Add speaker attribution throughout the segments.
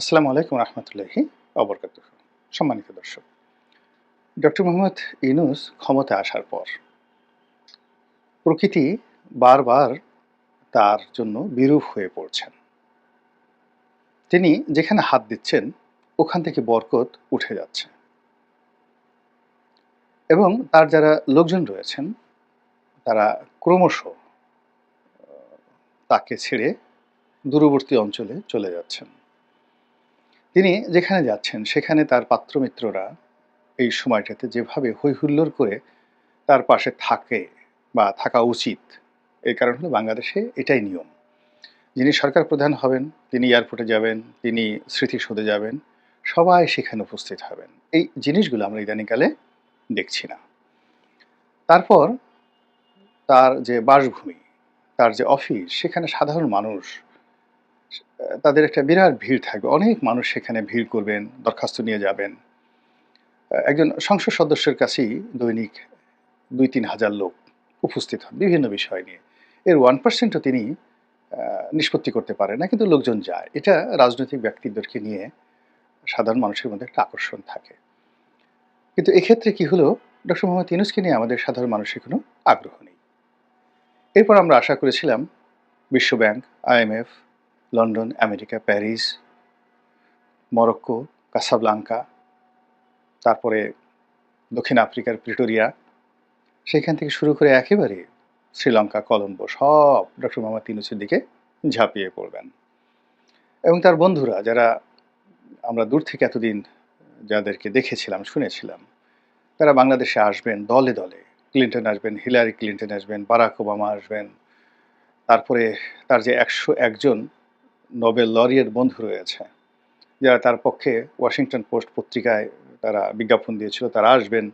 Speaker 1: আসসালামু আলাইকুম রহমতুল্লাহি অবরকাত সম্মানিত দর্শক, ডক্টর মোহাম্মদ ইউনুস ক্ষমতা আসার পর প্রকৃতি বারবার তার জন্য বিরূপ হয়ে পড়ছেন। তিনি যেখানে হাত দিচ্ছেন, ওখান থেকে বরকত উঠে যাচ্ছে। এবং তার যারা লোকজন রয়েছেন, তারা ক্রমশ তাকে ছেড়ে দূরবর্তী অঞ্চলে চলে যাচ্ছেন। তিনি যেখানে যাচ্ছেন, সেখানে তার পাত্রমিত্ররা এই সময়টাতে যেভাবে হৈহুল্লোড় করে তার পাশে থাকে বা থাকা উচিত, এর কারণ হলো বাংলাদেশে এটাই নিয়ম। যিনি সরকার প্রধান হবেন, তিনি এয়ারপোর্টে যাবেন, তিনি স্মৃতিসৌধে যাবেন, সবাই সেখানে উপস্থিত হবেন। এই জিনিসগুলো আমরা ইদানিকালে দেখছি না। তারপর তার যে বাসভূমি, তার যে অফিস, সেখানে সাধারণ মানুষ তাদের একটা বিরাট ভিড় থাকবে। অনেক মানুষ সেখানে ভিড় করবেন, দরখাস্ত নিয়ে যাবেন। একজন সংসদ সদস্যের কাছেই দৈনিক দুই তিন হাজার লোক উপস্থিত হন বিভিন্ন বিষয় নিয়ে। এর ওয়ান পার্সেন্টও তিনি নিষ্পত্তি করতে পারেন না, কিন্তু লোকজন যায়। এটা রাজনৈতিক ব্যক্তিদেরকে নিয়ে সাধারণ মানুষের মধ্যে একটা আকর্ষণ থাকে। কিন্তু এক্ষেত্রে কি হলো? ডক্টর মোহাম্মদ ইউনুসকে নিয়ে আমাদের সাধারণ মানুষের কোনো আগ্রহ নেই। এরপর আমরা আশা করেছিলাম, বিশ্বব্যাংক IMF London, America, Paris, Morocco, Casablanca, তারপরে দক্ষিণ আফ্রিকার প্রিটোরিয়া, সেখান থেকে শুরু করে একেবারে শ্রীলঙ্কা, কলম্বো, সব ডক্টর মোহাম্মদ ইউনুসের দিকে ঝাঁপিয়ে পড়বেন। এবং তার বন্ধুরা, যারা আমরা দূর থেকে এতদিন যাদেরকে দেখেছিলাম, শুনেছিলাম, তারা বাংলাদেশে আসবেন, দলে দলে। ক্লিন্টন আসবেন, হিলারি ক্লিন্টন আসবেন, বারাক ওবামা আসবেন, তারপরে তার যে একশো একজন নোবেল লরিয়ের বন্ধু রয়েছে। যারা তার পক্ষে ওয়াশিংটন পোস্ট পত্রিকায় তারা বিজ্ঞাপন দিয়েছিল তারা আসবেন।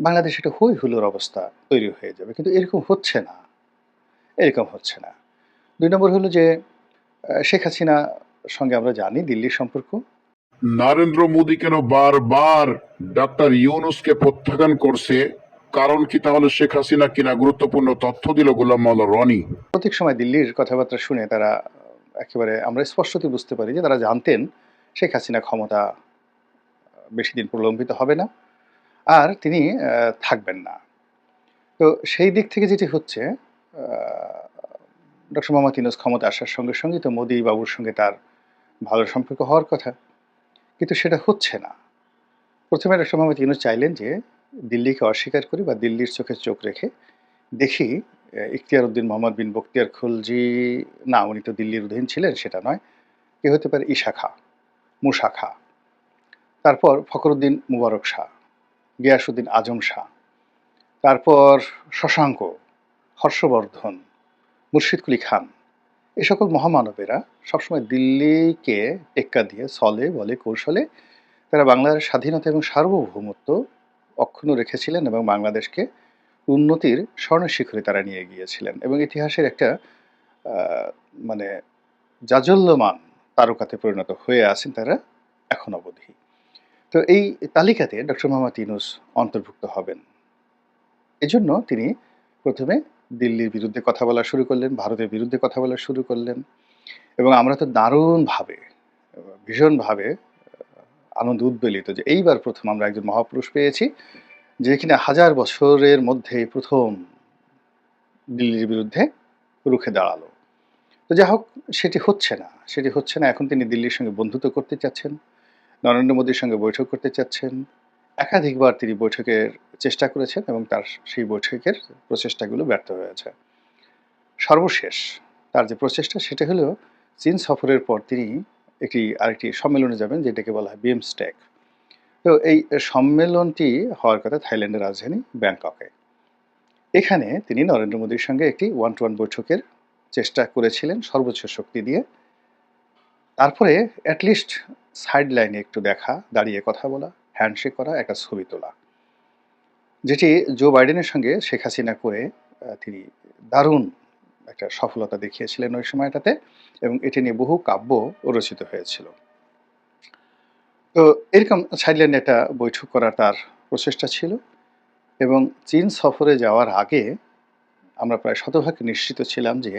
Speaker 1: বাংলাদেশে একটা হই হুলোর অবস্থা তৈরি হয়ে যাবে কিন্তু এরকম হচ্ছে না। এরকম হচ্ছে না। দুই নম্বর হলো যে শেখ হাসিনা সঙ্গে আমরা জানি দিল্লির সম্পর্ক।
Speaker 2: নরেন্দ্র মোদী কেন বারবার ডক্টর ইউনুসকে প্রত্যাখ্যান করছে? কারণ কি তাহলে শেখ হাসিনা কিনা গুরুত্বপূর্ণ তথ্য দিল গোলাম মাওলা রনি?
Speaker 1: প্রত্যেক সময় দিল্লির কথাবার্তা শুনে তারা একেবারে আমরা স্পষ্টতই বুঝতে পারি যে তারা জানতেন শেখ হাসিনা ক্ষমতা বেশি দিন প্রলম্বিত হবে না আর তিনি থাকবেন না। তো সেই দিক থেকে যেটি হচ্ছে ডক্টর মোহাম্মদ ইউনুস ক্ষমতা আসার সঙ্গে সঙ্গে তো মোদি বাবুর সঙ্গে তার ভালো সম্পর্ক হওয়ার কথা। কিন্তু সেটা হচ্ছে না। প্রথমে ডক্টর মোহাম্মদ ইউনুস চাইলেন যে দিল্লিকে অস্বীকার করি বা দিল্লির চোখে চোখ রেখে দেখি ইখতিয়ার উদ্দিন মোহাম্মদ বিন বখতিয়ার খুলজি, না, উনি তো দিল্লির অধীন ছিলেন, সেটা নয়। কে হতে পারে ইশাখা, মুশাখা। তারপর ফখরুদ্দিন মুবারক শাহ গিয়াসুদ্দিন আজম শাহ। তারপর শশাঙ্ক, হর্ষবর্ধন মুর্শিদকুলি খান। এই সকল মহামানবেরা সবসময় দিল্লিকে টেক্কা দিয়ে ছলে বলে, কৌশলে তারা বাংলার স্বাধীনতা এবং সার্বভৌমত্ব অক্ষুণ্ণ রেখেছিলেন এবং বাংলাদেশকে উন্নতির স্বর্ণ শিখরে তারা নিয়ে গিয়েছিলেন এবং ইতিহাসের একটা মানে জাজল্যমান তারকাতে পরিণত হয়ে আছেন তারা এখন অবধি। তো এই তালিকাতে ডক্টর মোহাম্মদ ইউনুস অন্তর্ভুক্ত হবেন। এজন্য তিনি প্রথমে দিল্লির বিরুদ্ধে কথা বলা শুরু করলেন, ভারতের বিরুদ্ধে কথা বলা শুরু করলেন এবং আমরা তো দারুণভাবে, ভীষণভাবে, আনন্দ উদ্বেলিত যে এইবার প্রথম আমরা একজন মহাপুরুষ পেয়েছি। যে কিনা হাজার বছরের মধ্যে প্রথম দিল্লির বিরুদ্ধে রুখে দাঁড়াল। তো যাই হোক, সেটি হচ্ছে না। সেটি হচ্ছে না। এখন তিনি দিল্লির সঙ্গে বন্ধুত্ব করতে চাচ্ছেন, নরেন্দ্র মোদীর সঙ্গে বৈঠক করতে চাচ্ছেন। একাধিকবার তিনি বৈঠকের চেষ্টা করেছেন এবং তার সেই বৈঠকের প্রচেষ্টাগুলো ব্যর্থ হয়েছে সর্বশেষ তার যে প্রচেষ্টা, সেটা হলো চীন সফরের পর তিনি একটি আরেকটি সম্মেলনে যাবেন, যেটাকে বলা হয় বিএমস্টেক। তো এই সম্মেলনটি হওয়ার কথা থাইল্যান্ডের রাজধানী ব্যাংককে। এখানে তিনি নরেন্দ্র মোদীর সঙ্গে একটি ওয়ান টু ওয়ান বৈঠকের চেষ্টা করেছিলেন সর্বোচ্চ শক্তি দিয়ে। তারপরে অ্যাটলিস্ট সাইড লাইনে একটু দেখা, দাঁড়িয়ে কথা বলা হ্যান্ডশেক করা, একটা ছবি তোলা। যেটি জো বাইডেনের সঙ্গে শেখ হাসিনা করে তিনি দারুণ একটা সফলতা দেখিয়েছিলেন ওই সময়টাতে এবং এটি নিয়ে বহু কাব্য রচিত হয়েছিল। তো এরকম সাইডলাইনে একটা বৈঠক করার তার প্রচেষ্টা ছিল এবং চীন সফরে যাওয়ার আগে আমরা প্রায় শতভাগ নিশ্চিত ছিলাম যে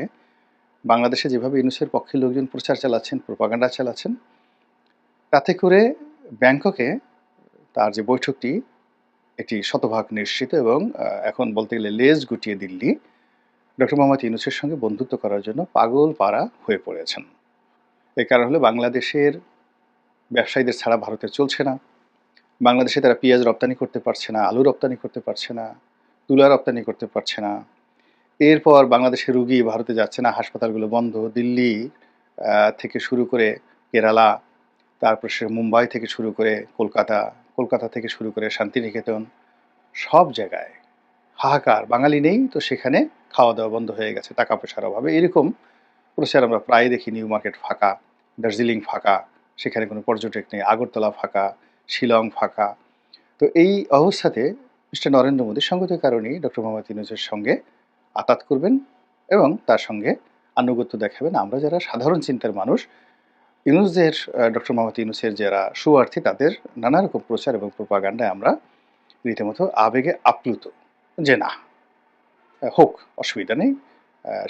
Speaker 1: বাংলাদেশে যেভাবে ইউনুসের পক্ষে লোকজন প্রচার চালাচ্ছেন প্রপাগান্ডা চালাচ্ছেন, তাতে করে ব্যাংককে তার যে বৈঠকটি, এটি শতভাগ নিশ্চিত এবং এখন বলতে গেলে লেজ গুটিয়ে দিল্লি ডক্টর মোহাম্মদ ইউনুসের সঙ্গে বন্ধুত্ব করার জন্য পাগল পাড়া হয়ে পড়েছেন। এই কারণ হলো বাংলাদেশের ব্যবসায়ীদের ছাড়া ভারতে চলছে না। বাংলাদেশে তারা পেঁয়াজ রপ্তানি করতে পারছে না, আলু রপ্তানি করতে পারছে না, তুলা রপ্তানি করতে পারছে না। এরপর বাংলাদেশে রুগী ভারতে যাচ্ছে না, হাসপাতালগুলো বন্ধ, দিল্লি থেকে শুরু করে কেরালা, তারপর সে মুম্বাই থেকে শুরু করে কলকাতা কলকাতা থেকে শুরু করে শান্তিনিকেতন, সব জায়গায়। হাহাকার, বাঙালি নেই তো সেখানে খাওয়া দাওয়া বন্ধ হয়ে গেছে টাকা পয়সার অভাবে। এরকম প্রচার আমরা প্রায় দেখি, নিউ মার্কেট ফাঁকা, দার্জিলিং ফাঁকা। সেখানে কোনো পর্যটক নেই। আগরতলা ফাঁকা, শিলং ফাঁকা। তো এই অবস্থাতে মিস্টার নরেন্দ্র মোদী সঙ্গত কারণেই ডক্টর মোহাম্মদ ইউনুসের সঙ্গে আতাত করবেন এবং তার সঙ্গে আনুগত্য দেখাবেন। আমরা যারা সাধারণ চিন্তার মানুষ, ইউনুসদের ডক্টর মোহাম্মদ ইউনুসের যারা সুয়ার্থী তাদের নানা রকম প্রচার এবং প্রপাগান্ডায় আমরা রীতিমতো আবেগে আপ্লুত যে না, হোক, অসুবিধা নেই।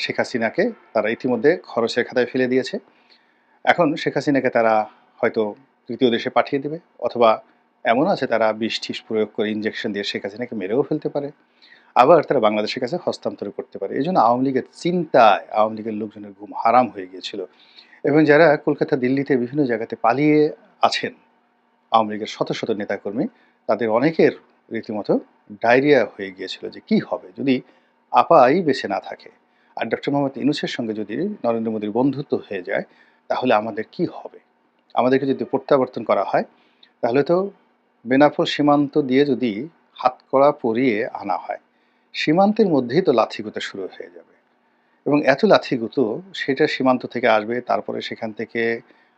Speaker 1: শেখ হাসিনাকে তারা ইতিমধ্যে খরচের খাতায় ফেলে দিয়েছে। এখন শেখ হাসিনাকে তারা হয়তো তৃতীয় দেশে পাঠিয়ে দেবে, অথবা এমন আছে তারা বিষ ঠিস প্রয়োগ করে ইঞ্জেকশন দিয়ে শেখ হাসিনাকে মেরেও ফেলতে পারে। আবার তারা বাংলাদেশের কাছে হস্তান্তর করতে পারে। এই জন্য আওয়ামী লীগের চিন্তায় আওয়ামী লীগের লোকজনের ঘুম হারাম হয়ে গিয়েছিল। এবং যারা কলকাতা, দিল্লিতে বিভিন্ন জায়গাতে পালিয়ে আছেন, আওয়ামী লীগের শত শত নেতাকর্মী, তাদের অনেকের রীতিমতো ডায়রিয়া হয়ে গিয়েছিল যে কি হবে যদি আপাই বেছে না থাকে। আর ডক্টর মোহাম্মদ ইনুসের সঙ্গে যদি নরেন্দ্র মোদীর বন্ধুত্ব হয়ে যায় তাহলে আমাদের কি হবে? আমাদেরকে যদি প্রত্যাবর্তন করা হয়, তাহলে তো বেনাফল সীমান্ত দিয়ে যদি হাতকড়া পরিয়ে আনা হয়, সীমান্তের মধ্যেই তো লাথিগুতো শুরু হয়ে যাবে। এবং এত লাথিগুতো সেটা সীমান্ত থেকে আসবে, তারপরে সেখান থেকে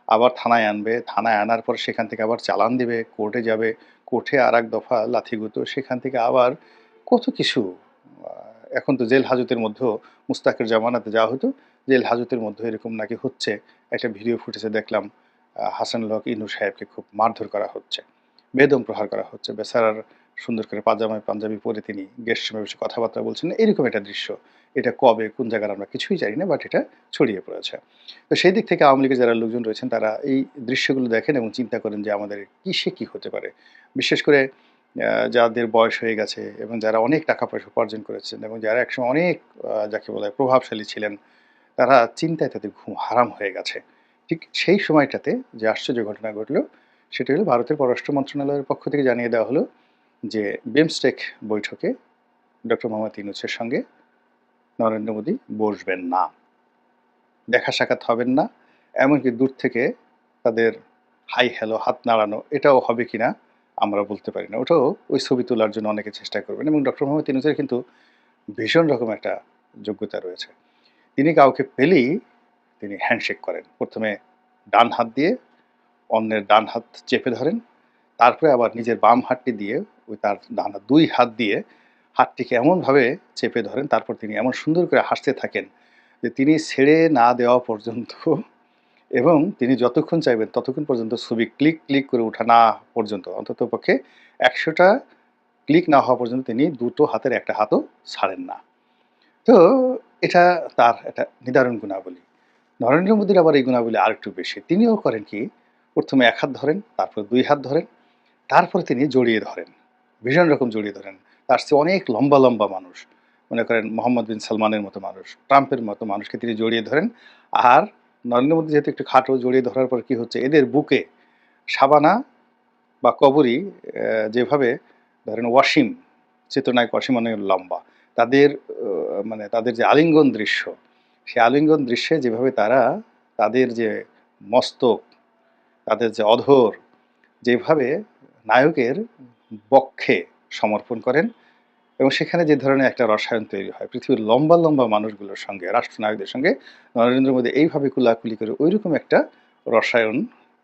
Speaker 1: আবার থানায় আনবে, থানায় আনার পর সেখান থেকে আবার চালান দিবে, কোর্টে যাবে, কোর্টে আর এক দফা লাথিগুতো, সেখান থেকে আবার কত কিছু এখন তো জেল হাজতের মধ্যেও মুস্তাকের জামানাতে যাওয়া হতো জেল হাজতের মধ্যে এরকম নাকি হচ্ছে? একটা ভিডিও ফুটেজে দেখলাম হাসান লক ইনু সাহেবকে খুব মারধর করা হচ্ছে, বেদম প্রহার করা হচ্ছে। বেচারার সুন্দর করে পাজামায় পাঞ্জাবি পরে তিনি গেস্ট রুমে বসে কথাবার্তা বলছেন। এরকম একটা দৃশ্য, এটা কবে, কোন জায়গার আমরা কিছুই জানি না বাট এটা ছড়িয়ে পড়েছে। তো সেই দিক থেকে আওয়ামী লীগের যারা লোকজন রয়েছেন, তারা এই দৃশ্যগুলো দেখেন এবং চিন্তা করেন যে আমাদের কিসে কি হতে পারে। বিশেষ করে যাদের বয়স হয়ে গেছে এবং যারা অনেক টাকা পয়সা উপার্জন করেছেন এবং যারা একসময় অনেক যাকে বলা হয় প্রভাবশালী ছিলেন তারা চিন্তায় তাদের ঘুম হারাম হয়ে গেছে। ঠিক সেই সময়টাতে যে আশ্চর্য ঘটনা ঘটলো, সেটা হলো ভারতের পররাষ্ট্র মন্ত্রণালয়ের পক্ষ থেকে জানিয়ে দেওয়া হলো যে বিমস্টেক বৈঠকে ডক্টর মোহাম্মদ ইউনুসের সঙ্গে নরেন্দ্র মোদী বসবেন না। দেখা সাক্ষাৎ হবেন না, এমনকি দূর থেকে তাদের হাই হ্যালো, হাত নাড়ানো, এটাও হবে কিনা আমরা বলতে পারি না। ওটাও ওই ছবি তোলার জন্য অনেকে চেষ্টা করবেন এবং ডক্টর মোহাম্মদ ইউনুসের কিন্তু ভীষণ রকম একটা যোগ্যতা রয়েছে। তিনি কাউকে পেলেই তিনি হ্যান্ডশেক করেন। প্রথমে ডান হাত দিয়ে অন্যের ডান হাত চেপে ধরেন, তারপরে আবার নিজের বাম হাতটি দিয়ে ওই তার ডান দুই হাত দিয়ে হাতটিকে এমনভাবে চেপে ধরেন, তারপর তিনি এমন সুন্দর করে হাসতে থাকেন যে তিনি ছেড়ে না দেওয়া পর্যন্ত এবং তিনি যতক্ষণ চাইবেন ততক্ষণ পর্যন্ত ছবি ক্লিক ক্লিক করে ওঠা না পর্যন্ত, অন্তত পক্ষে একশোটা ক্লিক না হওয়া পর্যন্ত তিনি দুটো হাতের একটা হাতও ছাড়েন না। তো এটা তার একটা নিদারুণ গুণাবলী। নরেন্দ্র মোদীর আবার এই গুণাবলী আর একটু বেশি। তিনিও করেন কি, প্রথমে এক হাত ধরেন, তারপর দুই হাত ধরেন, তারপর তিনি জড়িয়ে ধরেন। ভীষণ রকম জড়িয়ে ধরেন। তার চেয়ে অনেক লম্বা লম্বা মানুষ। মনে করেন মোহাম্মদ বিন সালমানের মতো মানুষ, ট্রাম্পের মতো মানুষকে তিনি জড়িয়ে ধরেন। আর নরেন্দ্র মোদী যেহেতু একটু খাটো জড়িয়ে ধরার পর কি হচ্ছে, এদের বুকে সাবানা বা কবরী যেভাবে ধরেন ওয়াসিম চিত্রনায়ক ওয়াসিম অনেক লম্বা। তাদের মানে তাদের যে আলিঙ্গন দৃশ্য, সেই আলিঙ্গন দৃশ্যে যেভাবে তারা তাদের যে মস্তক, তাদের যে অধর, যেভাবে নায়কের বক্ষে সমর্পণ করেন এবং সেখানে যে ধরনের একটা রসায়ন তৈরি হয়, পৃথিবীর লম্বা লম্বা মানুষগুলোর সঙ্গে, রাষ্ট্রনায়কদের সঙ্গে, নরেন্দ্র মোদী এইভাবে কুলাকুলি করে ওইরকম একটা রসায়ন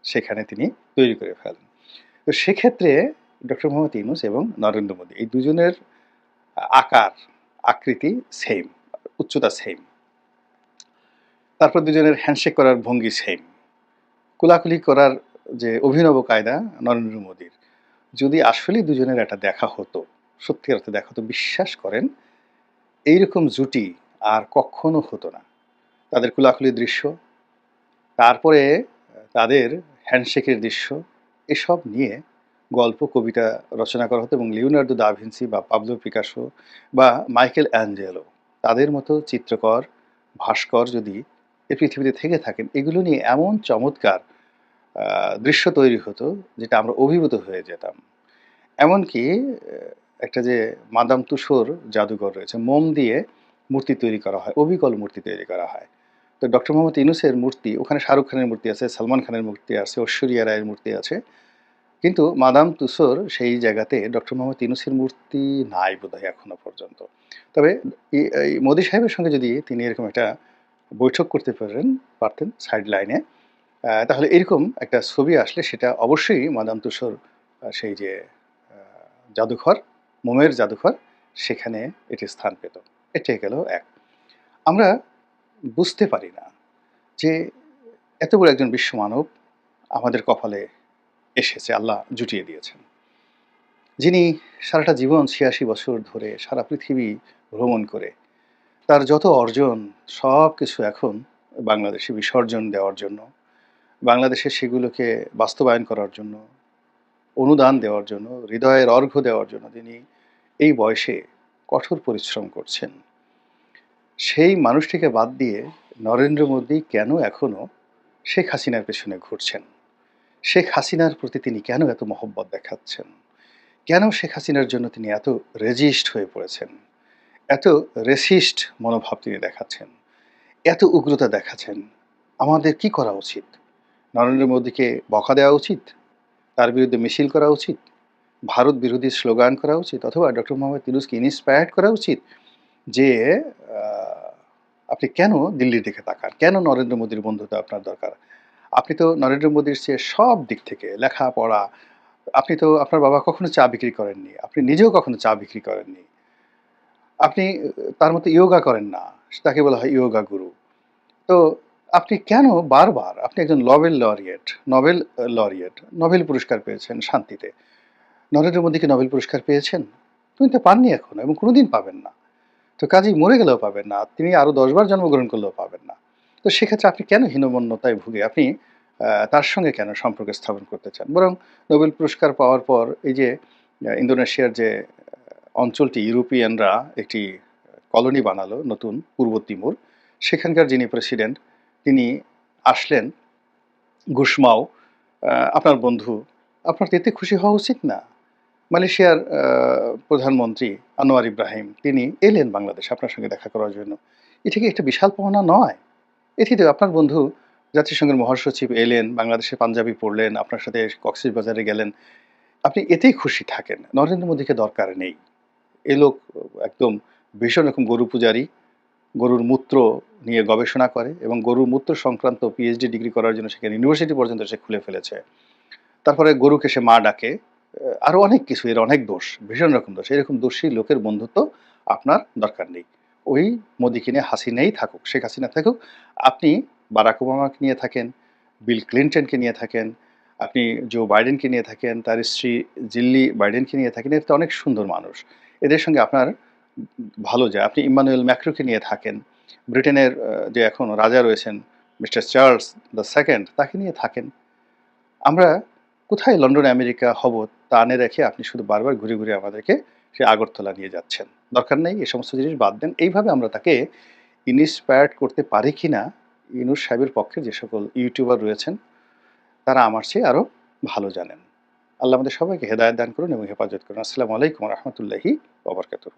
Speaker 1: সেখানে তিনি তৈরি করে ফেলেন। তো সেক্ষেত্রে ডক্টর মোহাম্মদ ইউনুস এবং নরেন্দ্র মোদী এই দুজনের আকার আকৃতি সেম উচ্চতা সেম তারপর দুজনের হ্যান্ডশেক করার ভঙ্গি সেম কোলাকুলি করার যে অভিনব কায়দা নরেন্দ্র মোদীর, যদি আসলেই দুজনের একটা দেখা হতো, সত্যি অর্থে দেখা হতো, বিশ্বাস করেন, এইরকম জুটি আর কখনো হতো না। তাদের কোলাকুলি দৃশ্য, তারপরে তাদের হ্যান্ডশেকের দৃশ্য, এসব নিয়ে গল্প, কবিতা রচনা করা হতো এবং লিওনার্দো দা ভিঞ্চি বা পাবলো পিকাসো বা মাইকেল অ্যাঞ্জেলো। তাদের মতো চিত্রকর, ভাস্কর যদি এই পৃথিবীতে থেকে থাকেন, এগুলো নিয়ে এমন চমৎকার দৃশ্য তৈরি হতো যেটা আমরা অভিভূত হয়ে যেতাম। এমনকি একটা যে মাদাম তুষোর জাদুঘর রয়েছে, মোম দিয়ে মূর্তি তৈরি করা হয়, অবিকল মূর্তি তৈরি করা হয়। তো ডক্টর মোহাম্মদ ইনুসের মূর্তি, ওখানে শাহরুখ খানের মূর্তি আছে, সালমান খানের মূর্তি আছে, ঐশ্বরিয়া রায়ের মূর্তি আছে। কিন্তু মাদাম তুসোর সেই জায়গাতে ডক্টর মোহাম্মদ ইনুসের মূর্তি নাই বোধহয় এখনও পর্যন্ত। তবে এই- এই মোদী সাহেবের সঙ্গে যদি তিনি এরকম একটা বৈঠক করতে পারেন, পারতেন সাইড লাইনে তাহলে এরকম একটা ছবি আসলে সেটা অবশ্যই মাদাম তুসোর সেই যে জাদুঘর, মোমের জাদুঘর, সেখানে এটি স্থান পেত। এটাই গেল এক। আমরা বুঝতে পারি না যে এত বড় একজন বিশ্ব মানব আমাদের কপালে এসেছে, আল্লাহ জুটিয়ে দিয়েছেন। যিনি সারাটা জীবন ছিয়াশি বছর ধরে সারা পৃথিবী ভ্রমণ করে, তার যত অর্জন, সব কিছু এখন বাংলাদেশে বিসর্জন দেওয়ার জন্য, বাংলাদেশে সেগুলোকে বাস্তবায়ন করার জন্য, অনুদান দেওয়ার জন্য, হৃদয়ের অর্ঘ্য দেওয়ার জন্য তিনি এই বয়সে কঠোর পরিশ্রম করছেন। সেই মানুষটিকে বাদ দিয়ে নরেন্দ্র মোদী কেন এখনও শেখ হাসিনার পেছনে ঘুরছেন? শেখ হাসিনার প্রতি তিনি কেন এত মহব্বত দেখাচ্ছেন? কেন শেখ হাসিনার জন্য তিনি এত রেজিস্ট হয়ে পড়েছেন? এত রেসিস্ট মনোভাব তিনি দেখাচ্ছেন? এত উগ্রতা দেখাচ্ছেন? আমাদের কি করা উচিত? নরেন্দ্র মোদীকে বকা দেওয়া উচিত? তার বিরুদ্ধে মিছিল করা উচিত? ভারত বিরোধী স্লোগান করা উচিত? অথবা ডক্টর মোহাম্মদ ইউনুসকে ইন্সপায়ার্ড করা উচিত? যে আপনি কেন দিল্লির দিকে তাকান? কেন নরেন্দ্র মোদীর বন্ধুত্ব আপনার দরকার? আপনি তো নরেন্দ্র মোদীর চেয়ে সব দিক থেকে লেখাপড়া, আপনি তো আপনার বাবা কখনো চা বিক্রি করেননি, আপনি নিজেও কখনো চা বিক্রি করেননি। আপনি, তার মতো ইয়োগা করেন না, তাকে বলা হয় ইয়োগা গুরু। তো আপনি কেন বারবার, আপনি একজন Nobel laureate Nobel laureate, Nobel পুরস্কার পেয়েছেন শান্তিতে। নরেন্দ্র মোদীকে নোবেল পুরস্কার পেয়েছেন? তুমি তো পাননি এখন এবং কোনোদিন পাবেন না। তো কাজেই মরে গেলেও পাবেন না, তিনি আরও দশবার জন্মগ্রহণ করলেও পাবেন না। তো সেক্ষেত্রে আপনি কেন হীনমন্যতায় ভুগে? আপনি তার সঙ্গে কেন সম্পর্ক স্থাপন করতে চান? বরং নোবেল পুরস্কার পাওয়ার পর এই যে ইন্দোনেশিয়ার যে অঞ্চলটি ইউরোপিয়ানরা একটি কলোনি বানালো নতুন পূর্ব তিমুর। সেখানকার যিনি প্রেসিডেন্ট, তিনি আসলেন গুসমাও আপনার বন্ধু। আপনার এতে খুশি হওয়া উচিত না। মালয়েশিয়ার প্রধানমন্ত্রী আনোয়ার ইব্রাহিম, তিনি এলেন বাংলাদেশ আপনার সঙ্গে দেখা করার জন্য। এটা কি একটা বিশাল পাওনা নয়। এটি আপনার বন্ধু জাতিসংঘের মহাসচিব এলেন, বাংলাদেশে পাঞ্জাবি পড়লেন আপনার সাথে কক্সিস বাজারে গেলেন। আপনি এতেই খুশি থাকেন, নরেন্দ্র মোদীকে দরকার নেই। এ লোক একদম ভীষণ রকম গরু পূজারী, গরুর মূত্র নিয়ে গবেষণা করে এবং গরুর মূত্র সংক্রান্ত পিএইচডি ডিগ্রি করার জন্য সেখানে ইউনিভার্সিটি পর্যন্ত সে খুলে ফেলেছে। তারপরে গরুকে সে মা ডাকে, আরও অনেক কিছু, এর অনেক দোষ, ভীষণ রকম দোষ। এরকম দোষী লোকের বন্ধুত্ব আপনার দরকার নেই। ওই মোদিকে নিয়ে হাসিনাই থাকুক, শেখ হাসিনা থাকুক, আপনি বারাক ওবামাকে নিয়ে থাকেন, বিল ক্লিন্টনকে নিয়ে থাকেন, আপনি জো বাইডেনকে নিয়ে থাকেন, তার স্ত্রী জিল্লি বাইডেনকে নিয়ে থাকেন তো অনেক সুন্দর মানুষ। এদের সঙ্গে আপনার ভালো যায়। আপনি ইমানুয়েল ম্যাক্রোকে নিয়ে থাকেন, ব্রিটেনের যে এখন রাজা রয়েছেন, মিস্টার চার্লস দ্য সেকেন্ড, তাকে নিয়ে থাকেন। আমরা কোথায় লন্ডন আমেরিকা হব তা আনে রেখে আপনি শুধু বারবার ঘুরে ঘুরে আমাদেরকে সে আগরতলা নিয়ে যাচ্ছেন। দরকার নেই, এ সমস্ত জিনিস বাদ দেন। এইভাবে আমরা তাকে ইনস্পায়ার্ড করতে পারি কি না ইনুস সাহেবের পক্ষে যে সকল ইউটিউবার রয়েছেন, তারা আমার চেয়ে আরও ভালো জানেন। আল্লাহ আমাদের সবাইকে হেদায়ত দান করুন এবং হেফাজত করুন। আসসালামু আলাইকুম রহমতুল্লাহি ওবরকাতুহ